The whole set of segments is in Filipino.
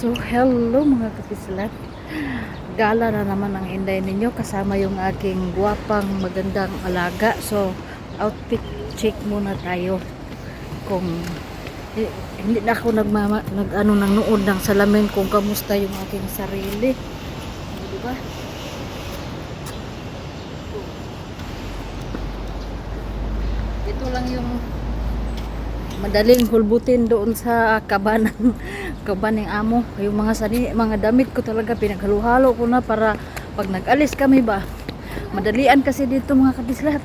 So, hello mga kapislat. Gala na naman ang inday ninyo kasama yung aking guwapang magandang alaga. So, outfit check muna tayo. Kung eh, hindi na ako nagmama, nag ano nang nood ng salamin kung kamusta yung aking sarili. Di ba? Ito lang yung madaling hulbutin doon sa kaban ng kaban ng amo? Yung mga sani mga damit ko talaga pinaghalo-halo ko na para pag nag-alis kami ba? Madalian kasi dito mga kapislat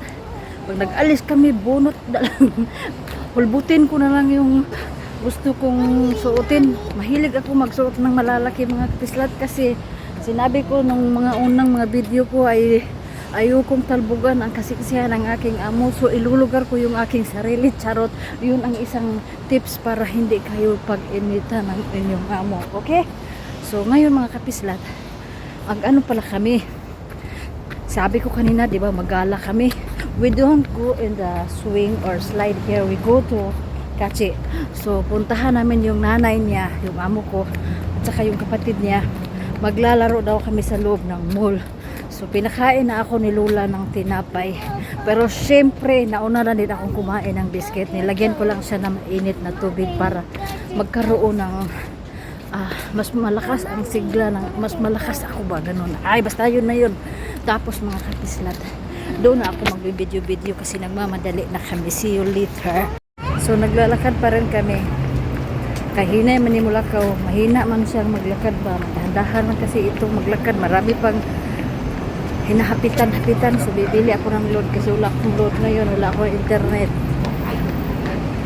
pag nag-alis kami bunot hulbutin ko na lang yung gusto kong suotin. Mahilig ako magsuot ng malalaki mga kapislat kasi sinabi ko nung mga unang mga video ko ay ayokong talbugan ang kasiksihan ng aking amo. So ilulugar ko yung aking sarili charot. Yun ang isang tips para hindi kayo pag-inita ng inyong amo okay? So ngayon mga kapislat ang ano pala kami? Sabi ko kanina di ba magala kami. We don't go in the swing or slide. Here we go to Kachi so puntahan namin yung nanay niya yung amo ko at saka yung kapatid niya maglalaro daw kami sa loob ng mall So pinakain na ako ni Lula ng tinapay. Pero syempre nauna na din akong kumain ng biscuit. Nilagyan ko lang siya ng mainit na tubig para magkaroon ng ah, mas malakas ang sigla ng mas malakas ako ba ganun. Ay basta yun na yun. Tapos mga kapislat. Doon na ako magbibideo-video kasi nagmamadali na kami. See you later. So naglalakad pa rin kami kahina man ni mulakaw mahina man siyang maglakad ba? Dahan-dahan man kasi itong maglakad marami pang hinahapitan-hapitan. So bibili ako ng load kasi wala akong load ngayon wala akong internet.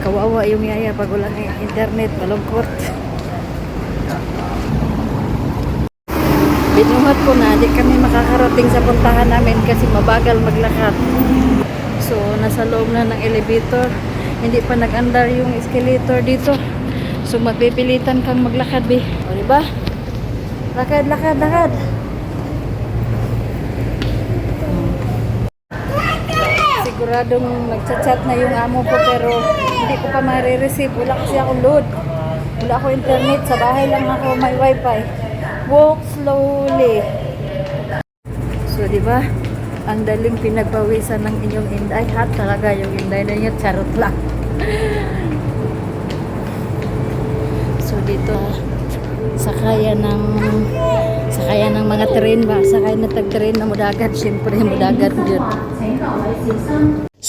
Kawawa yung yaya pag wala ng internet malungkot. Binuhat ko na di kami makakarating sa puntahan namin kasi mabagal maglakad. So nasa loob na ng elevator. Hindi pa nag-andar yung escalator dito so magpipilitan kang maglakad be o diba lakad lakad lakad siguradong nagchat-chat na yung amo ko pero hindi ko pa ma-receive. Wala kasi akong load. Wala ako internet. Sa bahay lang ako may wifi. Walk slowly. So, di ba? Ang daling pinagpawisan ng inyong inday. Hat talaga yung inday na niya. Charot lang. so, dito. Sakaya ng sakaya ng mga tren ba? Sakay na tag tren na mudagat syempre mudagat yun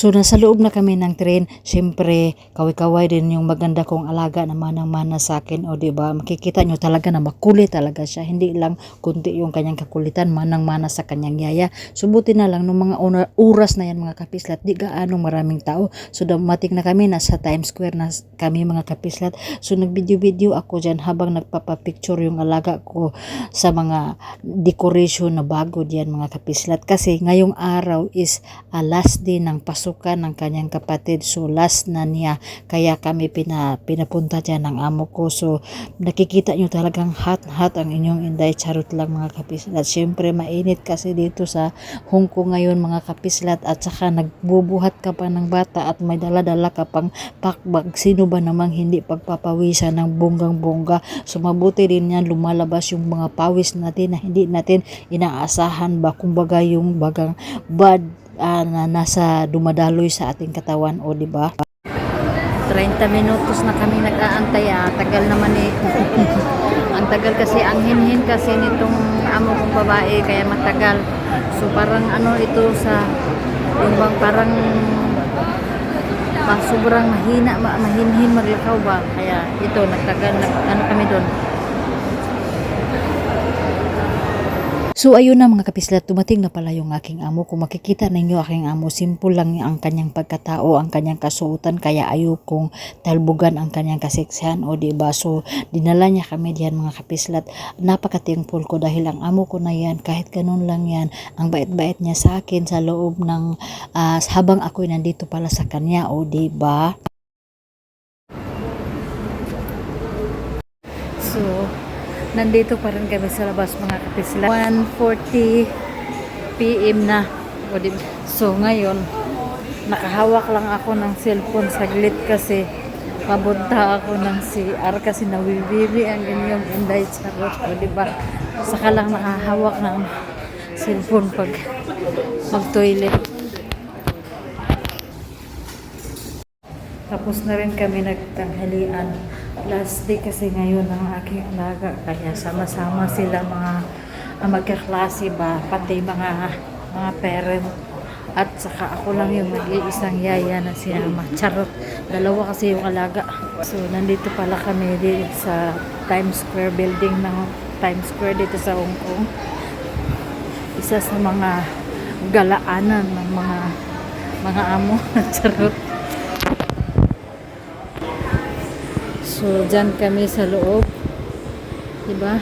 So nasa loob na kami ng train, syempre kaway-kaway din yung maganda kong alaga na manang-mana sa akin o ba makikita nyo talaga na makulit talaga siya, hindi lang kunti yung kanyang kakulitan, manang-mana sa kanyang yaya. Subuti na lang nung mga oras na yan mga kapislat, di gaano maraming tao. So dumating na kami, nasa Times Square na kami mga kapislat. So nagvideo-video ako dyan habang nagpapapicture yung alaga ko sa mga decoration na bago diyan mga kapislat. Kasi ngayong araw is a last day ng pasukan ng kanyang kapatid. So last na niya. Kaya kami pina, pinapunta dyan ng amo ko. So nakikita nyo talagang hot-hot ang inyong inday. Charot lang mga kapislat. Siyempre mainit kasi dito sa Hong Kong ngayon mga kapislat. At saka nagbubuhat ka pa ng bata at may dala-dala ka pang pakbag. Sino ba namang hindi pagpapawisan ng bonggang-bongga. So mabuti din yan lumalabas yung mga pawis natin na hindi natin inaasahan ba. Kumbaga yung bagang bad ah, na nasa dumadaloy sa ating katawan o di ba? 30 minutos na kami nag-aantay ah. Tagal naman eh. ang tagal kasi, ang hinhin kasi nitong amo kong babae kaya matagal. So parang ano ito sa yung bang parang pa, sobrang mahina, ma, mahinhin maglakaw ba. Kaya ito, nagtagal, nag, ano kami doon. So ayun na mga kapislat, dumating na pala yung aking amo. Kung makikita ninyo aking amo, simple lang ang kanyang pagkatao, ang kanyang kasuotan, kaya ayokong talbugan ang kanyang kaseksihan o diba? So dinala niya kami diyan mga kapislat. Napakatingpol ko dahil ang amo ko na yan, kahit ganun lang yan, ang bait-bait niya sa akin sa loob ng ah, habang ako'y nandito pala sa kanya o diba? So, nandito pa rin kami sa labas mga kapisla. 1.40 PM na. O so ngayon, nakahawak lang ako ng cellphone saglit kasi Papunta ako ng CR kasi nawiwili ang inyong inday charot ko, di ba? Saka lang nakahawak ng cellphone pag mag-toilet. Tapos na rin kami nagtanghalian. Last day kasi ngayon ng aking alaga. Kaya sama-sama sila mga uh, magkaklase ba, pati mga mga parent. At saka ako lang yung nag-iisang yaya na sinama. Charot. Dalawa kasi yung alaga. So, nandito pala kami dito sa Times Square building ng Times Square dito sa Hong Kong. Isa sa mga galaanan ng mga mga amo. Charot. So, dyan kami sa loob. Diba?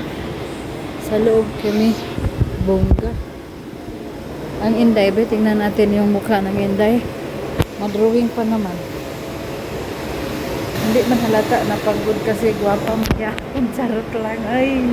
Sa loob kami. Bongga. Ang Inday, be, tingnan natin yung mukha ng Inday. Madrawing pa naman. Hindi man halata na pagod kasi gwapa mo. Charot lang. Ay.